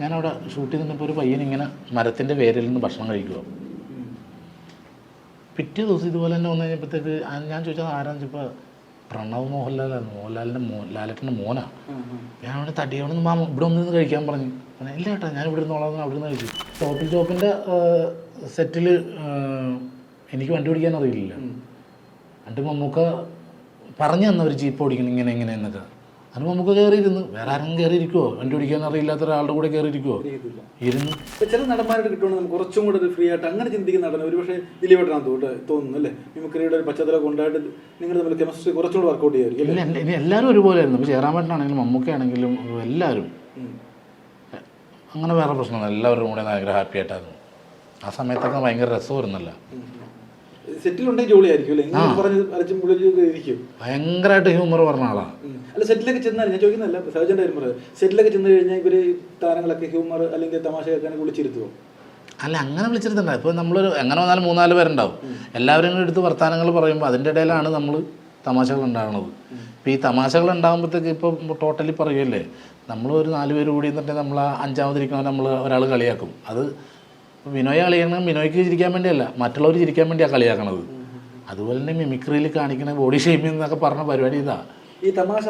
ഞാനവിടെ ഷൂട്ട് ചെയ്തിട്ടപ്പോൾ ഒരു പയ്യൻ ഇങ്ങനെ മരത്തിന്റെ വേരിൽ നിന്ന് ഭക്ഷണം കഴിക്കുക പിറ്റേ ദിവസം ഇതുപോലെ തന്നെ വന്നു കഴിഞ്ഞപ്പോഴത്തേക്ക് ഞാൻ ചോദിച്ചത് ആരാന്ന് വെച്ചപ്പോൾ പ്രണവ് മോഹൻലാലാണ് മോഹൻലാലിന്റെ മോ ലാലറ്റിന്റെ മോനാ. ഞാൻ അവിടെ തടി അവിടെ നിന്ന് മാമ ഇവിടെ ഒന്നിന്ന് കഴിക്കാൻ പറഞ്ഞു. പറഞ്ഞു ഇല്ല ഏട്ടാ ഞാൻ ഇവിടെ നിന്നോളാം അവിടെ നിന്ന് കഴിച്ചു. ടോപ്പിൽ ചോപ്പിന്റെ സെറ്റിൽ എനിക്ക് വണ്ടി ഓടിക്കാൻ അറിയില്ല എന്നിട്ട് മമ്മൂക്ക പറഞ്ഞു തന്നവർ ഒരു ജീപ്പ് ഓടിക്കണം ഇങ്ങനെ ഇങ്ങനെ എന്നൊക്കെ. അത് നമുക്ക് കയറിയിരുന്നു വേറെ ആരും കയറിയിരിക്കുമോ വണ്ടി ഓടിക്കാൻ അറിയില്ലാത്ത ഒരാളുടെ കൂടെ കയറിയിരിക്കുമോ ഇരുന്നു ചില നടന്മാരുടെ കിട്ടുവാണെങ്കിൽ കുറച്ചും കൂടെ ഒരു ഫ്രീ ആയിട്ട് അങ്ങനെ ചിന്തിക്കുന്ന നടൻ ഒരുപക്ഷെ ദിലീപേട്ടനാണ് തോന്നുന്നു തോന്നുന്നു അല്ലേ? മിമിക്രിയുടെ ഒരു പശ്ചാത്തലം ഉണ്ടായിട്ട് നിങ്ങൾ തമ്മിൽ കെമിസ്ട്രി കുറച്ചും കൂടെ വർക്കൗട്ട് ചെയ്യായിരിക്കും ഇല്ല, ഇനി എല്ലാവരും ഒരുപോലെ ആയിരുന്നു ഇപ്പോൾ ജയറാമേട്ടനാണെങ്കിലും മമ്മൂക്കയാണെങ്കിലും എല്ലാവരും. അങ്ങനെ വേറെ പ്രശ്നമൊന്നും എല്ലാവരും കൂടെ ഭയങ്കര ഹാപ്പി ആയിട്ടായിരുന്നു. ആ സമയത്തൊക്കെ ഭയങ്കര രസമായിരുന്നല്ല. സെറ്റിലുണ്ടെങ്കിൽ ജോളിയായിരിക്കും. അല്ലേ? ഇങ്ങനെ പറഞ്ഞ് അരച്ചും പുള്ളിയൊക്കെ ഇരിക്കും. ഭയങ്കരമായിട്ട് ഹ്യൂമർ പറഞ്ഞ ആളാണ് അല്ല സെറ്റിലൊക്കെ ചെന്നാൽ ഞാൻ ചോദിക്കുന്നില്ല സഹജന്റെ കാര്യം സെറ്റിലൊക്കെ ചെന്ന് കഴിഞ്ഞാൽ ഇവർ താരങ്ങളൊക്കെ ഹ്യൂമർ അല്ലെങ്കിൽ തമാശ കേൾക്കാനൊക്കെ വിളിച്ചിരുത്തുവോ? അല്ല അങ്ങനെ വിളിച്ചിരുന്നുണ്ട് ഇപ്പോൾ നമ്മളൊരു എങ്ങനെ വന്നാലും മൂന്നാൽ പേരുണ്ടാവും. എല്ലാവരും എടുത്ത് വർത്തമാനങ്ങൾ പറയുമ്പോൾ അതിന്റെ ഇടയിലാണ് നമ്മൾ തമാശകൾ ഉണ്ടാകുന്നത് ഇപ്പോൾ ഈ തമാശകൾ ഉണ്ടാകുമ്പോഴത്തേക്ക് ഇപ്പോൾ ടോട്ടലി പറയുമല്ലേ നമ്മൾ ഒരു നാല് പേര് കൂടി എന്നിട്ട് നമ്മൾ ആ അഞ്ചാമതിരിക്കണവൻ നമ്മൾ ഒരാൾ കളിയാക്കും. അത് വിനോയെ കളിയാക്കണം വിനോയ്ക്ക് ചിരിക്കാൻ വേണ്ടിയല്ല മറ്റുള്ളവർ ചിരിക്കാൻ വേണ്ടിയാണ് കളിയാക്കണത്. അതുപോലെ തന്നെ മിമിക്രിയിൽ കാണിക്കുന്ന ബോഡി ഷേമിംഗ് എന്നൊക്കെ പറഞ്ഞ പരിപാടി ഇതാ. ഈ തമാശ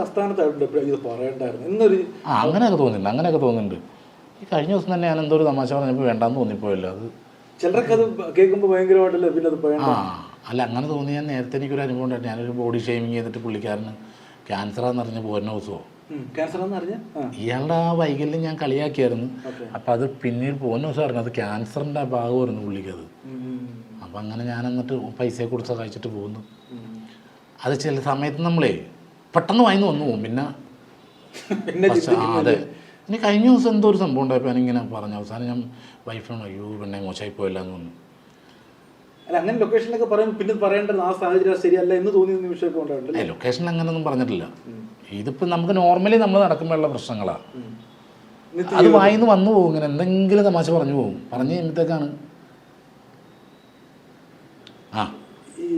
ഇത് പറയണ്ടായിരുന്നു. ആ അങ്ങനെയൊക്കെ തോന്നുന്നുണ്ട് അങ്ങനെയൊക്കെ തോന്നുന്നുണ്ട്. ഈ കഴിഞ്ഞ ദിവസം തന്നെ ഞാൻ എന്തോ ഒരു തമാശ പറഞ്ഞപ്പോൾ വേണ്ടാന്ന് തോന്നിപ്പോയല്ലോ അത് ചിലർക്ക് അത് കേൾക്കുമ്പോൾ ഭയങ്കരമായിട്ടല്ലേ പിന്നെ അത് ആ അല്ല അങ്ങനെ തോന്നി ഞാൻ നേരത്തെ എനിക്കൊരു അനുഭവം ഉണ്ടായിരുന്നു. ഞാനൊരു ബോഡി ഷെയ്മിങ് ചെയ്തിട്ട് പുള്ളിക്കാരന് ക്യാൻസറാന്ന് അറിഞ്ഞ് പോരുന്ന ദിവസമോ ക്യാൻസർ അറിഞ്ഞ? ഇയാളുടെ ആ വൈകല്യം ഞാൻ കളിയാക്കിയായിരുന്നു. അപ്പൊ അത് പിന്നീട് പോകുന്ന ദിവസം അത് ക്യാൻസറിന്റെ ഭാഗമായിരുന്നു പുള്ളിക്കത് അപ്പം അങ്ങനെ ഞാൻ എന്നിട്ട് പൈസയെ കൊടുത്ത് കഴിച്ചിട്ട് പോകുന്നു. അത് ചില സമയത്ത് നമ്മളേ പെട്ടെന്ന് വായിന്ന് വന്നു പോകും. പിന്നെ അതെ. ഇനി കഴിഞ്ഞ ദിവസം എന്തോ ഒരു സംഭവം ഉണ്ടായപ്പോൾ ഇങ്ങനെ പറഞ്ഞു. അവസാനം ഞാൻ വൈഫിനോട് അയ്യോ പിന്നെ മോശമായി പോയില്ല എന്ന് പറഞ്ഞു. അല്ല അങ്ങനെ ലൊക്കേഷനിലൊക്കെ പറയും പിന്നെ പറയേണ്ടത് ആ സാഹചര്യം ശരിയല്ല എന്ന് തോന്നിയ നിമിഷമൊക്കെ ഉണ്ടായിട്ടില്ല ഏ ലൊക്കേഷനിൽ അങ്ങനെയൊന്നും പറഞ്ഞിട്ടില്ല. ഇതിപ്പോ നമുക്ക് നോർമലി നമ്മൾ നടക്കുമ്പോഴുള്ള പ്രശ്നങ്ങളാണ് അത് വായിന്ന് വന്നു പോകും ഇങ്ങനെ എന്തെങ്കിലും തമാശ പറഞ്ഞു പോകും. പറഞ്ഞു കഴിയുമ്പോഴത്തേക്കാണ് ആ. ഈ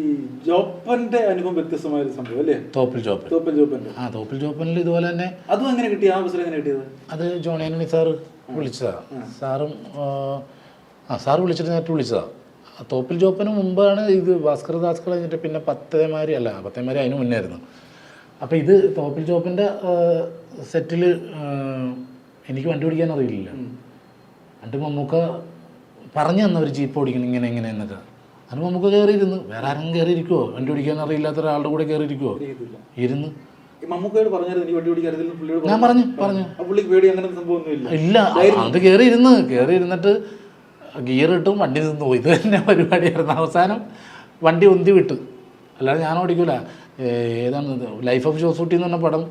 ജോപ്പന്റെ അനുഭവം വ്യത്യസ്തമായ ഒരു സംഭവം അല്ലേ? തോപ്പിൽ ജോപ്പന്റെ. ആ തോപ്പിൽ ഇതുപോലെ തന്നെ അതും എങ്ങനെ കിട്ടി? ആ അവസരം എങ്ങനെ കിട്ടിയത്? അത് ജോണി ആന്റണി സാറ് വിളിച്ചതാ. സാറും ആ, സാറ് വിളിച്ചിട്ട് നേരിട്ട് വിളിച്ചതാണ് തോപ്പിൽ ജോപ്പിന് മുമ്പാണ് ഇത് ഭാസ്കർ ദാസ് കഴിഞ്ഞിട്ട് പിന്നെ പത്തേമാരി അല്ല പത്തേമാരി അതിന് മുന്നേ ആയിരുന്നു അപ്പോൾ ഇത് തോപ്പിൽ ജോപ്പിന്റെ സെറ്റിൽ എനിക്ക് വണ്ടി ഓടിക്കാൻ അറിയില്ല. എന്നിട്ട് മമ്മൂക്ക പറഞ്ഞു തന്ന ഒരു ജീപ്പ് ഓടിക്കണം ഇങ്ങനെ ഇങ്ങനെ എന്നൊക്കെ. അത് മമ്മൂക്ക കയറിയിരുന്നു. വേറെ ആരും കയറിയിരിക്കുമോ വണ്ടി ഓടിക്കാൻ അറിയില്ലാത്ത ഒരാളുടെ കൂടെ കയറിയിരിക്കുമോ ഇരുന്ന്. ഞാൻ പറഞ്ഞു. പറഞ്ഞു ഇല്ല അത് കയറി ഇരുന്ന് കയറി ഇരുന്നിട്ട് ഗിയർ ഇട്ടും വണ്ടി നിന്ന് പോയി. ഇത് തന്നെ പരിപാടിയായിരുന്നു. അവസാനം വണ്ടി ഉന്തി വിട്ടു. അല്ലാതെ ഞാൻ ഓടിക്കൂല. ഏ, ഏതാണ് ലൈഫ് ഓഫ് ജോസൂട്ടി എന്ന് പറഞ്ഞ പടം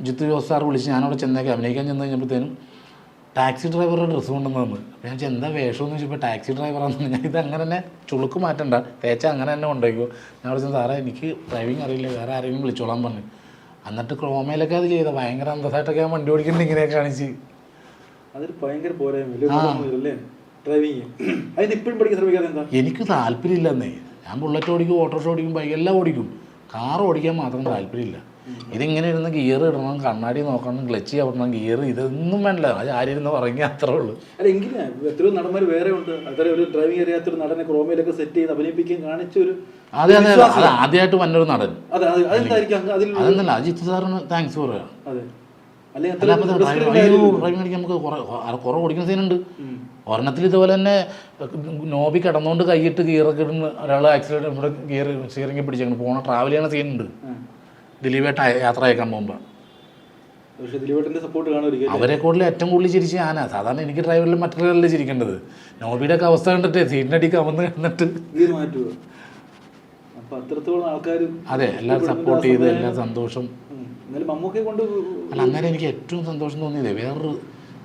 ജിത്തു ജോസ് സാർ വിളിച്ച് ഞാനവിടെ ചെന്നേക്ക് അഭിനയിക്കാൻ ചെന്ന് കഴിഞ്ഞപ്പോഴത്തേനും ടാക്സി ഡ്രൈവറുടെ ഡ്രസ്സ് കൊണ്ടുവന്നു അപ്പോൾ ഞാൻ എന്താ വേഷം എന്ന് ചോദിച്ചപ്പോൾ ടാക്സി ഡ്രൈവറാണ് ഞാൻ ഇത് അങ്ങനെ തന്നെ ചുളുക്ക് മാറ്റണ്ട. തേച്ച അങ്ങനെ തന്നെ കൊണ്ടുപോയിക്കോ. ഞാൻ അവിടെ ചെന്ന് സാറേ എനിക്ക് ഡ്രൈവിംഗ് അറിയില്ല. വേറെ ആരെങ്കിലും വിളിച്ചോളാൻ പറഞ്ഞു. എന്നിട്ട് ക്രോമയിലൊക്കെ അത് ചെയ്ത. ഭയങ്കര അന്തസ്സായിട്ടൊക്കെ ഞാൻ വണ്ടി ഓടിക്കുന്നത് ഇങ്ങനെയൊക്കെ കാണിച്ച്. അതൊരു ഭയങ്കര പോരായ്മ. ഡ്രൈവിങ് അതിന് ഇപ്പോഴും പഠിക്കാൻ ശ്രമിക്കാതെ എന്താ? എനിക്ക് താല്പര്യമില്ലെന്നേ. ഞാൻ ബുള്ളറ്റ് ഓടിക്കും ഓട്ടോറിക്ഷ ഓടിക്കും ബൈക്ക് എല്ലാം ഓടിക്കും. കാർ ഓടിക്കാൻ മാത്രം താല്പര്യമില്ല. ഇതിങ്ങനെ ഇരുന്ന് ഗിയർ ഇടണം കണ്ണാടി നോക്കണം ക്ലച്ച് ചവിട്ടണം ഗിയർ ഇതൊന്നും വേണ്ട അത് ആരിരുന്ന് പറഞ്ഞ അത്രേ ഉള്ളൂ. അല്ല എങ്കിലും എത്രയോ നടന്മാർ വേറെ ഉണ്ട്. അത്ര ഒരു ഡ്രൈവിംഗ് അറിയാത്തൊരു നടനെ ക്രോമയിലൊക്കെ സെറ്റ് ചെയ്ത് അഭിനയിപ്പിക്കാൻ കാണിച്ച ഒരു അതെ അതെ. അതെ ആദ്യമായിട്ട് വന്നൊരു നടൻ. അതെ അത് അതെന്തായിരിക്കും? അതെന്നല്ല അജിത് സാറിന് താങ്ക്സ് പറയാം. അതെ. ഡ്രൈവിംഗ് അടിക്കാൻ നമുക്ക് ഓടിക്കുന്ന സീനുണ്ട്. ഒരെണ്ണത്തിൽ ഇതുപോലെ തന്നെ നോബി കിടന്നുകൊണ്ട് കൈയിട്ട് ഗിയറൊക്കെ ഇടുന്ന ഒരാൾ ആക്സിഡന്റ് ഇവിടെ ഗിയർ സ്റ്റിയറിംഗ് പിടിച്ചേക്കണം പോണ ട്രാവൽ ചെയ്യുന്ന സീനുണ്ട്. ദിലീപേട്ട യാത്ര അയക്കാൻ പോകുമ്പോൾ അവരെ കൂടുതൽ ഏറ്റവും കൂടുതൽ ചിരിച്ച് ഞാനാ സാധാരണ എനിക്ക് ഡ്രൈവറിൽ മറ്റൊരാളല്ലേ ചിരിക്കേണ്ടത്. നോബിയുടെ ഒക്കെ അവസ്ഥ കണ്ടിട്ട് സീറ്റിനടിക്ക് അമന്ന് കണ്ടിട്ട്. അതെ എല്ലാവരും സപ്പോർട്ട് ചെയ്ത് എല്ലാ സന്തോഷം. എന്നാലും മമ്മൂക്കെ കൊണ്ട് അല്ല അന്നേരം എനിക്ക് ഏറ്റവും സന്തോഷം തോന്നിയത് വേറൊരു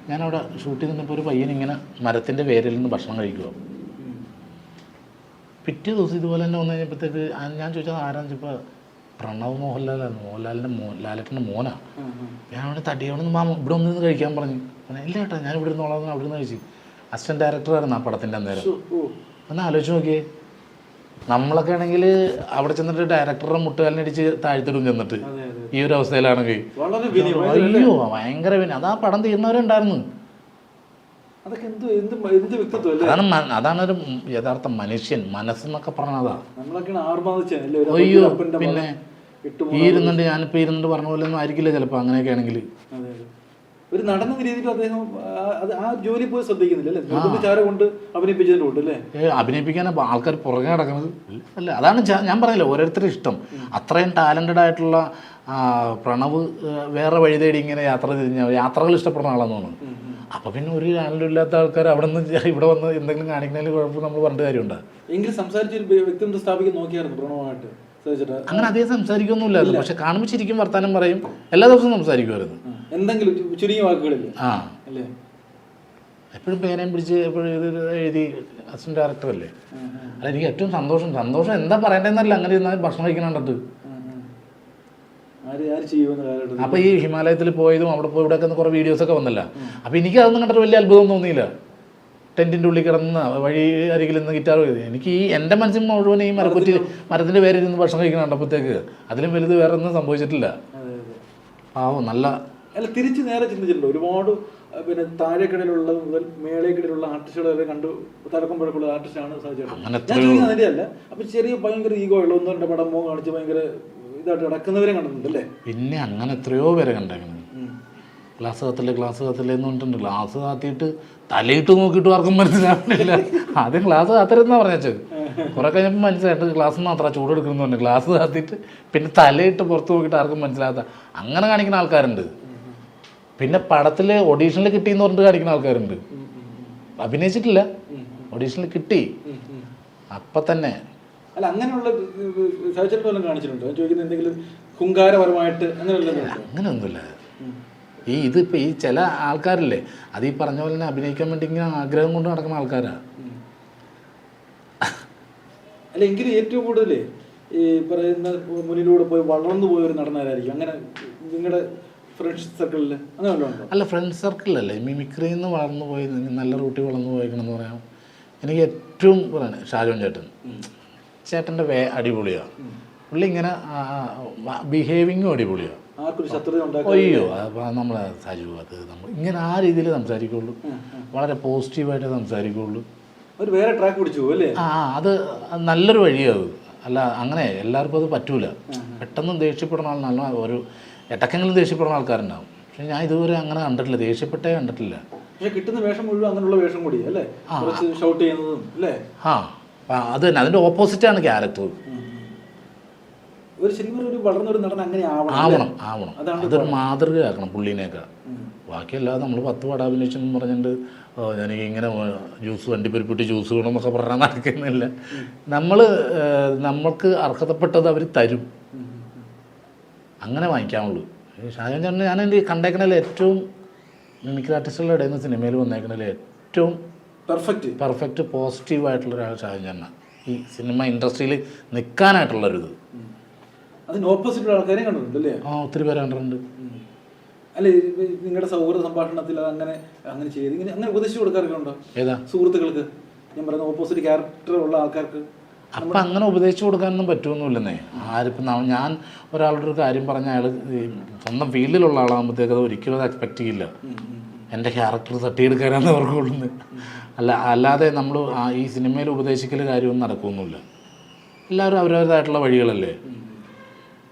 ഞാനവിടെ ഷൂട്ട് ചെയ്തിട്ടപ്പോൾ ഒരു പയ്യൻ ഇങ്ങനെ മരത്തിന്റെ വേരിൽ നിന്ന് ഭക്ഷണം കഴിക്കുക. പിറ്റേ ദിവസം ഇതുപോലെ തന്നെ വന്നു കഴിഞ്ഞപ്പോഴത്തേക്ക് ഞാൻ ചോദിച്ചത് ആരാന്ന് വെച്ചപ്പോൾ പ്രണവ് മോഹൻലാലായിരുന്നു മോഹൻലാലിന്റെ മോ ലാലേട്ടന്റെ മോനാ. ഞാൻ അവിടെ തടി അവിടെ നിന്ന് മാമ ഇവിടെ ഒന്നിരുന്ന് കഴിക്കാൻ പറഞ്ഞു. പറഞ്ഞു ഇല്ല ഏട്ടാ ഞാൻ ഇവിടെ നിന്നോളാം അവിടെ നിന്ന് കഴിച്ചു. അസിസ്റ്റന്റ് ഡയറക്ടറായിരുന്നു ആ പടത്തിന്റെ അന്നേരം. ഒന്ന് ആലോചിച്ച് നോക്കിയേ. നമ്മളൊക്കെ ആണെങ്കിൽ അവിടെ ചെന്നിട്ട് ഡയറക്ടറുടെ മുട്ടുകാലിനടിച്ച് താഴ്ത്തിടും ചെന്നിട്ട്. ഈ ഒരു അവസ്ഥയിലാണെങ്കിൽ. വളരെ വിനയം അയ്യോ ഭയങ്കര വിന അതാ പടം തീർന്നവരുണ്ടായിരുന്നു അതൊക്കെ എന്ത് എന്ത് എന്ത് അല്ലേ? അതാണ് അതാണ് ഒരു യഥാർത്ഥ മനുഷ്യൻ മനസ്സെന്നൊക്കെ പറഞ്ഞതാ അയ്യോ പിന്നെ ഈ ഇരുന്നുണ്ട് ഞാനിപ്പോൾ ഇരുന്നുണ്ട് പറഞ്ഞ പോലെ ഒന്നും ആയിരിക്കില്ല ചിലപ്പോൾ അങ്ങനെയൊക്കെ ആണെങ്കിൽ. ഒരു നടന്ന രീതിയിൽ അദ്ദേഹം ആ- അത് ജോലി പോയി ശ്രദ്ധിക്കുന്നില്ല അല്ലേ? നിർബന്ധിച്ചാരെ കൊണ്ട് അഭിനയിപ്പിച്ചതിന്റെ കൊണ്ട് അല്ലേ അഭിനയിപ്പിക്കാൻ ആൾക്കാർ പുറകെ നടക്കുന്നത് അല്ല അതാണ് ഞാൻ പറഞ്ഞില്ല ഓരോരുത്തരുടെ ഇഷ്ടം. അത്രയും ടാലന്റഡ് ആയിട്ടുള്ള പ്രണവ് വേറെ വഴി തേടി ഇങ്ങനെ യാത്ര തിരിഞ്ഞ യാത്രകൾ ഇഷ്ടപ്പെടുന്ന ആളാന്ന് തോന്നുന്നു. അപ്പോൾ പിന്നെ ഒരു ടാലന്റും ഇല്ലാത്ത ആൾക്കാർ അവിടെ നിന്ന് ഇവിടെ വന്ന് എന്തെങ്കിലും കാണിക്കുന്നതിൽ കുഴപ്പം നമ്മൾ പറഞ്ഞിട്ട് കാര്യമുണ്ട്? എങ്കിലും വ്യക്തിത്വം സ്ഥാപിക്കാൻ നോക്കിയായിരുന്നു പ്രണവമായിട്ട്. അങ്ങനെ അദ്ദേഹം സംസാരിക്കൊന്നുമില്ലായിരുന്നു. പക്ഷെ കാണുമ്പോൾ ശരിക്കും വർത്താനം പറയും എല്ലാ ദിവസവും സംസാരിക്കുമായിരുന്നു. എന്തെങ്കിലും ചുരുങ്ങിയ വാക്കുകളില്ല? ആ. അല്ലേ? എപ്പോഴും പേനയും പിടിച്ച് എപ്പോഴും ഇത് എഴുതി അസിസ്റ്റന്റ് ഡയറക്ടർ അല്ലേ? അല്ല എനിക്ക് ഏറ്റവും സന്തോഷം സന്തോഷം എന്താ പറയണ്ടെന്നല്ല അങ്ങനെ ഇരുന്നാൽ ഭക്ഷണം കഴിക്കണത് അപ്പൊ ഈ ഹിമാലയത്തിൽ പോയതും അവിടെ പോയി ഇവിടെയൊക്കെ കുറെ വീഡിയോസ് ഒക്കെ വന്നല്ല. അപ്പൊ എനിക്ക് അതൊന്നും കണ്ടിട്ട് വലിയ അത്ഭുതം തോന്നിയില്ല. ടെന്റിന്റെ ഉള്ളിൽ കിടന്ന് വഴി അരികിൽ നിന്ന് ഗിറ്റാർ ചെയ്ത് എനിക്ക് ഈ എന്റെ മനസ്സിൽ മുഴുവൻ ഈ മരക്കുറ്റി മരത്തിന്റെ പേരിൽ നിന്ന് ഭക്ഷണം കഴിക്കണം കണ്ടപ്പോഴത്തേക്ക് അതിലും വലുത് വേറെ ഒന്നും സംഭവിച്ചിട്ടില്ല പാവം നല്ല അല്ല തിരിച്ച് നേരെ ചിന്തിച്ചിട്ടുണ്ട്? ഒരുപാട് പിന്നെ താഴെക്കിടയിലുള്ള മുതൽ മേളേക്കിടയിലുള്ള ആർട്ടിസ്റ്റുകൾ വരെ കണ്ടു തലക്കുമ്പോഴൊക്കെയുള്ള ആർട്ടിസ്റ്റാണ് ചോദിക്കുന്നത് അതിന്റെ അല്ല അപ്പൊ ചെറിയ ഭയങ്കര ഈഗോ ഉള്ള ഒന്നോ രണ്ടോ പടം മോ കാണിച്ച് ഭയങ്കര ഇതായിട്ട് നടക്കുന്നവരെ കണ്ടിട്ടുണ്ട് അല്ലേ പിന്നെ അങ്ങനെ എത്രയോ പേരെ കണ്ടേക്കുന്നത് ഗ്ലാസ് കത്തില്ലേ ഗ്ലാസ് കത്തില്ലേ എന്ന് പറഞ്ഞിട്ടുണ്ട്. ഗ്ലാസ് കാത്തിയിട്ട് തലയിട്ട് നോക്കിയിട്ട് ആർക്കും മനസ്സിലാവുന്നില്ല. ആദ്യം ഗ്ലാസ് കാത്തരുന്നാ പറഞ്ഞത് കുറെ കഴിഞ്ഞപ്പോൾ മനസ്സിലായിട്ട് ഗ്ലാസ് മാത്രമാണ് ചൂടെടുക്കുന്നു പറഞ്ഞു. ഗ്ലാസ് കാത്തിട്ട് പിന്നെ തലയിട്ട് പുറത്ത് നോക്കിയിട്ട് ആർക്കും മനസ്സിലാകാത്ത. അങ്ങനെ കാണിക്കുന്ന ആൾക്കാരുണ്ട്. പിന്നെ പടത്തിൽ ഓഡീഷനിൽ കിട്ടി എന്ന് പറഞ്ഞിട്ട് കാണിക്കുന്ന ആൾക്കാരുണ്ട്. അഭിനയിച്ചിട്ടില്ല. ഓഡീഷനിൽ കിട്ടി. അപ്പം തന്നെ. അല്ല അങ്ങനെയുള്ള സാഹചര്യം കാണിച്ചിട്ടുണ്ടോ? എന്തെങ്കിലും അങ്ങനെയൊന്നുമില്ല. ഈ ഇതിപ്പോൾ ഈ ചില ആൾക്കാരില്ലേ അത് ഈ പറഞ്ഞ പോലെ തന്നെ അഭിനയിക്കാൻ വേണ്ടി ഇങ്ങനെ ആഗ്രഹം കൊണ്ട് നടക്കുന്ന ആൾക്കാരാണ് അല്ല എങ്കിലും ഏറ്റവും കൂടുതൽ ഈ പറയുന്ന മുന്നിലൂടെ പോയി വളർന്നു പോയ ഒരു നടനാരായിരിക്കും അങ്ങനെ നിങ്ങളുടെ ഫ്രണ്ട്സ് സർക്കിളിൽ അങ്ങനെ വല്ലതും അല്ല ഫ്രണ്ട് സർക്കിളിലല്ലേ മിമിക്രിയിൽ നിന്ന് വളർന്നു പോയി നല്ല റൂട്ടിൽ വളർന്നു പോയിക്കണമെന്ന് പറയാം. എനിക്ക് ഏറ്റവും പറയണേ ഷാജോൻ ചേട്ടൻ. ചേട്ടന്റെ വേ അടിപൊളിയാണ് പുള്ളി ഇങ്ങനെ ബിഹേവിങ്ങും അടിപൊളിയാണ് അയ്യോ നമ്മൾ സജു അത് നമ്മൾ ഇങ്ങനെ ആ രീതിയിൽ സംസാരിക്കുള്ളൂ. വളരെ പോസിറ്റീവായിട്ട് സംസാരിക്കുള്ളൂ. ഒരു വേറെ ട്രാക്ക് പിടിച്ചു അല്ലേ? ആ അത് നല്ലൊരു വഴിയാണ് അത്. അല്ല അങ്ങനെ എല്ലാവർക്കും അത് പറ്റൂല. പെട്ടെന്ന് ദേഷ്യപ്പെടുന്ന ആൾ നല്ല ഒരു ഇടക്കെങ്കിലും ദേഷ്യപ്പെടുന്ന ആൾക്കാരുണ്ടാവും. പക്ഷെ ഞാൻ ഇതുവരെ അങ്ങനെ കണ്ടിട്ടില്ല. ദേഷ്യപ്പെട്ടേ കണ്ടിട്ടില്ല. പക്ഷെ കിട്ടുന്ന വേഷം മുഴുവൻ അങ്ങനെയുള്ള വേഷം കൂടി അല്ലേ? ഷൗട്ട് ചെയ്യുന്നതും അല്ലേ? ആ. അത് തന്നെ. അതിന്റെ ഓപ്പോസിറ്റാണ് ക്യാരക്ടർ ഒരു സിനിമയിൽ ഒരു വളർന്ന ഒരു നടൻ അങ്ങനെ ആവണം ആവണം ആവണം. അതൊരു മാതൃകയാക്കണം പുള്ളീനെയൊക്കെ ബാക്കിയല്ലാതെ നമ്മൾ പത്ത് പട അഭിനയിച്ചെന്ന് പറഞ്ഞിട്ട് ഞാൻ എനിക്ക് ഇങ്ങനെ ജ്യൂസ് വണ്ടിപ്പെരുപ്പിട്ട് ജ്യൂസ് വേണമെന്നൊക്കെ പറഞ്ഞാൽ നടക്കുന്നില്ല. നമ്മൾ നമ്മൾക്ക് അർഹതപ്പെട്ടത് അവർ തരും. അങ്ങനെ വാങ്ങിക്കാവുള്ളൂ ഷാജഹാൻ ഷാജാൻ ചേട്ടന് ഞാൻ എന്റെ കണ്ടേക്കണതിൽ ഏറ്റവും മിമിക്രി ആർട്ടിസ്റ്റുകളുടെ ഇടയിൽ നിന്ന് സിനിമയിൽ വന്നേക്കണതിൽ ഏറ്റവും പെർഫെക്റ്റ് പെർഫെക്റ്റ് പോസിറ്റീവ് ആയിട്ടുള്ള ഒരാൾ ഷാജാൻ ചേട്ടനാണ് ഈ സിനിമ ഇൻഡസ്ട്രിയിൽ നിൽക്കാനായിട്ടുള്ളൊരിത്. അതിന് ഓപ്പോസിറ്റ് ആൾക്കാരെ കണ്ടിട്ടുണ്ട് അല്ലേ? ആ ഒത്തിരി പേര് കണ്ടിട്ടുണ്ട്. അല്ലെ നിങ്ങളുടെ സൗഹൃദ സംഭാഷണത്തിൽ അത് അങ്ങനെ അങ്ങനെ ചെയ്ത് ഇങ്ങനെ അങ്ങനെ ഉപദേശിച്ചു കൊടുക്കാറൊക്കെ ഉണ്ടോ? ഏതാ? സുഹൃത്തുക്കൾക്ക്. ഞാൻ പറയുന്ന ഓപ്പോസിറ്റ് ക്യാരക്ടർ ഉള്ള ആൾക്കാർക്ക്. അപ്പം അങ്ങനെ ഉപദേശിച്ചു കൊടുക്കാനൊന്നും പറ്റുമൊന്നുമില്ലെന്നേ ആരിപ്പം ഞാൻ ഒരാളുടെ ഒരു കാര്യം പറഞ്ഞ അയാൾ സ്വന്തം ഫീൽഡിലുള്ള ആളാകുമ്പോഴത്തേക്ക് അത് ഒരിക്കലും അത് എക്സ്പെക്റ്റ് ചെയ്യില്ല. എന്റെ ക്യാരക്ടർ തട്ടിയെടുക്കാനാണ് അവർക്ക് കൊള്ളുന്നത് അല്ല അല്ലാതെ നമ്മൾ ഈ സിനിമയിൽ ഉപദേശിക്കൽ കാര്യമൊന്നും നടക്കുമൊന്നുമില്ല എല്ലാവരും അവരവരുടേതായിട്ടുള്ള വഴികളല്ലേ.